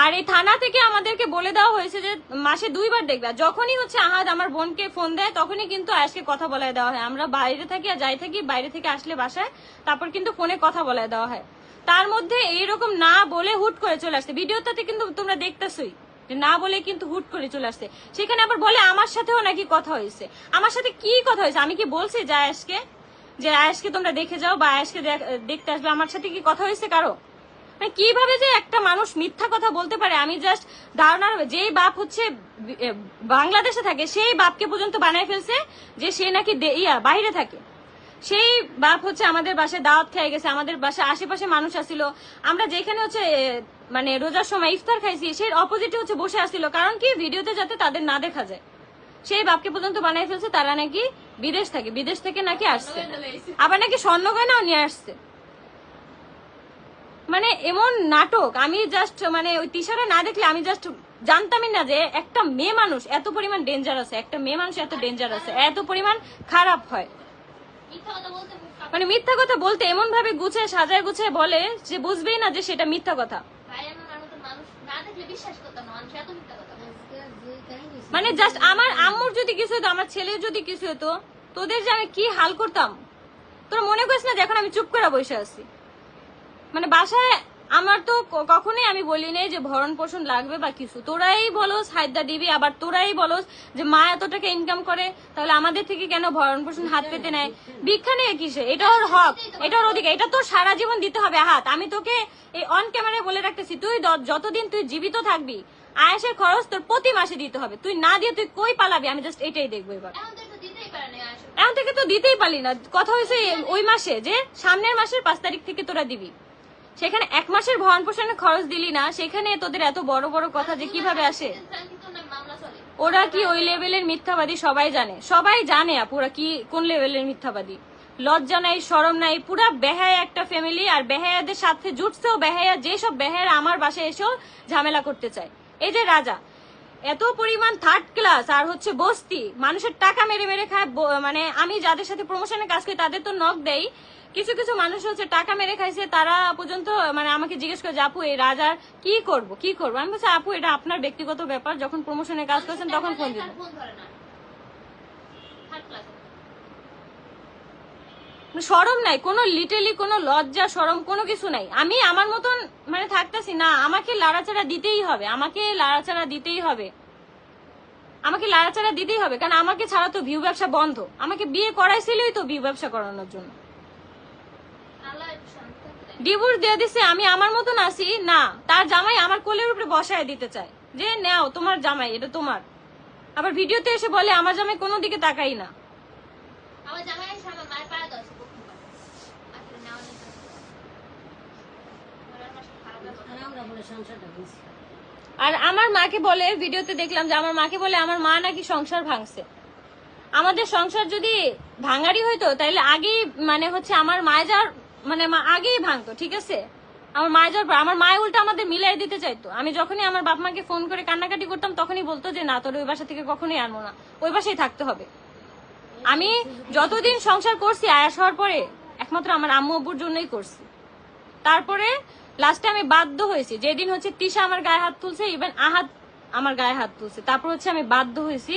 আর এই থানা থেকে আমাদেরকে বলে দেওয়া হয়েছে যে মাসে দুইবার দেখবে। যখনই হচ্ছে আহাদ আমার বোনকে ফোন দেয়, তখনই কিন্তু আয়াসকে কথা বলায় দেওয়া হয়। আমরা বাইরে থাকি আর যাই থাকি, বাইরে থেকে আসলে বাসায়, তারপর কিন্তু ফোনে কথা বলায় দেওয়া হয়। তার মধ্যে এইরকম না বলে হুট করে চলে আসছে। ভিডিওটাতে কিন্তু তোমরা দেখতেছই না বলে কিন্তু হুট করে চলে আসছে। সেখানে আবার বলে, আমার সাথেও নাকি কথা হয়েছে। আমার সাথে কি কথা হয়েছে? আমি কি বলছি যে আয়াসকে যে আয়াসকে তোমরা দেখে যাও বা আয়াসকে দেখ- দেখতে আসবে। আমার সাথে কি কথা হয়েছে কারও? কীভাবে যে একটা মানুষ মিথ্যা কথা বলতে পারে? আমি জাস্ট ধারণার যেই বাপ হচ্ছে বাংলাদেশে থাকে, সেই বাপকে পর্যন্ত বানায় ফেলছে যে সে নাকি ইয়া, বাইরে থাকে। সেই বাপ হচ্ছে আমাদের বাসায় দাওয়াত খেয়ে গেছে, আমাদের বাসায় আশেপাশে মানুষ আসছিল আমরা যেখানে হচ্ছে মানে রোজার সময় ইফতার খাইছি, সেই অপোজিটে হচ্ছে বসে আসছিল কারণ কি? ভিডিওতে যাতে তাদের না দেখা যায়। সেই বাপকে পর্যন্ত বানাই ফেলছে, তারা নাকি বিদেশ থাকে। বিদেশ থেকে নাকি আসছে। আবার নাকি স্বর্ণ গয়নাও নিয়ে আসছে। মানে এমন নাটক আমি জাস্ট মানে ওই তিশারা না দেখলে আমি জাস্ট জানতামই না যে একটা মেয়ে মানুষ এত পরিমাণ ডেঞ্জার আছে একটা মেয়ে মানুষ এত ডেঞ্জার আছে এত পরিমাণ খারাপ হয়। মিথ্যা কথা বলতে মুখ কাঁপে। মানে মিথ্যা কথা বলতে এমন ভাবে গুছে সাজায় গুছে বলে যে বুঝবেই না যে সেটা মিথ্যা কথা। ভাই আমার মতো মানুষ না দেখলে বিশ্বাস করতাম না মানুষ এত মিথ্যা কথা বলে। মানে জাস্ট আমার আম্মুর যদি কিছু হতো আমার ছেলের যদি কিছু হতো তোদের যে আমি কি হাল করতাম? তোরা মনে করিস না যে এখন আমি চুপ করে বসে আছি। মানে বাসায় আমার তো কখনোই আমি বলি নাই যে ভরণ পোষণ লাগবে বা কিছু। তোরাই বলোস হায়দা দিবি আবার তোরাই বলোস যে মা এত টাকা ইনকাম করে তাহলে আমাদের থেকে কেন ভরণ পোষণ হাত পেতে নেয়? ভিক্ষা নেই কিসে? এটা ওর হক এটা ওর অধিকার এটা তোর সারা জীবন দিতে হবে হাত আমি তোকে এই অন ক্যামেরায় বলে রাখতেছি তুই যতদিন তুই জীবিত থাকবি আয়াসের খরচ তোর প্রতি মাসে দিতে হবে। তুই না দিয়ে তুই কই পালাবি? আমি জাস্ট এটাই দেখব এবার। এখন থেকে তো দিতেই পারলি না। কথা হয়েছে ওই মাসে যে সামনের মাসের পাঁচ তারিখ থেকে তোরা দিবি। সেখানে এক মাসের ভরণ পোষণের খরচ দিলি না, সেখানে তোদের এত বড় বড় কথা যে কীভাবে আসে? ওরা কি ওই লেভেলের মিথ্যাবাদী? সবাই জানে। সবাই জানে আপু, ওরা কি, কোন লেভেলের মিথ্যাবাদী? লজ্জা নাই সরম নাই, পুরা বেহায়া একটা ফ্যামিলি আর বেহায়াদের সাথে জুটছেও বেহায়া, যেসব বেহায়া আমার বাসায় এসেও ঝামেলা করতে চায়। এই যে রাজা এত পরিমাণ থার্ড ক্লাস আর হচ্ছে বস্তি। মানুষের টাকা মেরে মেরে খায় মানে আমি যাদের সাথে প্রমোশনের কাজ করি তাদের তো নখ দেই। কিছু কিছু মানুষ হচ্ছে টাকা মেরে খাইছে, তারা পর্যন্ত মানে আমাকে জিজ্ঞেস করে যে, আপু, এই রাজার কি করব? কি করব? আমি বলছি, আপু, এটা আপনার ব্যক্তিগত ব্যাপার। যখন প্রমোশনের কাজ করছেন, তখন ফোন দিবেন ফোন ধরে না থার্ড ক্লাস সরম নাই, কোনো লিটেলি কোনো লজ্জা, সরম কোনো কিছু নাই। আমি আমার মতন মানে থাকতেছি, না, আমাকে লাড়াচাড়া দিতেই হবে, আমাকে লাড়াচাড়া দিতেই হবে। আমাকে লাড়াচাড়া দিতেই হবে, কারণ আমাকে ছাড়া তো ভিউ ব্যবসা বন্ধ। আমাকে বিয়ে করাইছিলই তো ভিউ ব্যবসা করানোর জন্য। ডিভোর্স দিয়ে দিছে, আমি আমার মতন আছি, না, তার জামাই আমার কোলের উপরে বসায় দিতে চায়। যে, নাও, তোমার জামাই, এটা তোমার। আবার ভিডিওতে এসে বলে, আমার জামাই কোনো দিকে তাকাই না। আমার জামাই আমার মায়ের পায়ে আর আমার মাকে বলে, ভিডিওতে দেখলাম যে আমার মাকে বলে আমার মা নাকি সংসার ভাঙছে। আমাদের সংসার যদি ভাঙারি হইতো তাহলে আগেই মানে হচ্ছে আমার মায় যার মানে আগেই ভাঙতো, ঠিক আছে? আমার মায় যাওয়ার আমার মায় উল্টা আমাদের মিলাই দিতে চাইতো। আমি যখনই আমার বাপ মাকে ফোন করে কান্নাকাটি করতাম, তখনই বলতো যে, না, তোর ওই বাসা থেকে কখনোই আনব না। ওই বাসায় থাকতে হবে। আমি যতদিন সংসার করছি, আয়াস হওয়ার পরে একমাত্র আমার আম্মু আব্বুর জন্যই করছি। তারপরে লাস্টে আমি বাধ্য হয়েছি। যেদিন হচ্ছে তিশা আমার গায়ে হাত তুলছে ইভেন আহাত আমার গায়ে হাত তুলছে। তারপর হচ্ছে আমি বাধ্য হয়েছি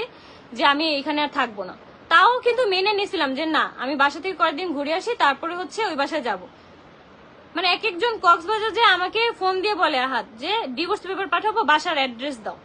যে আমি এখানে আর থাকব না। তাও কিন্তু মেনে নিয়েছিলাম যে না, আমি বাসা থেকে কয়েকদিন ঘুরে আসি, তারপরে হচ্ছে ওই বাসায় যাব। মানে এক একজন কক্সবাজার যে আমাকে ফোন দিয়ে বলে, আহাত, যে ডিভোর্স পেপার পাঠাবো, বাসার অ্যাড্রেস দাও।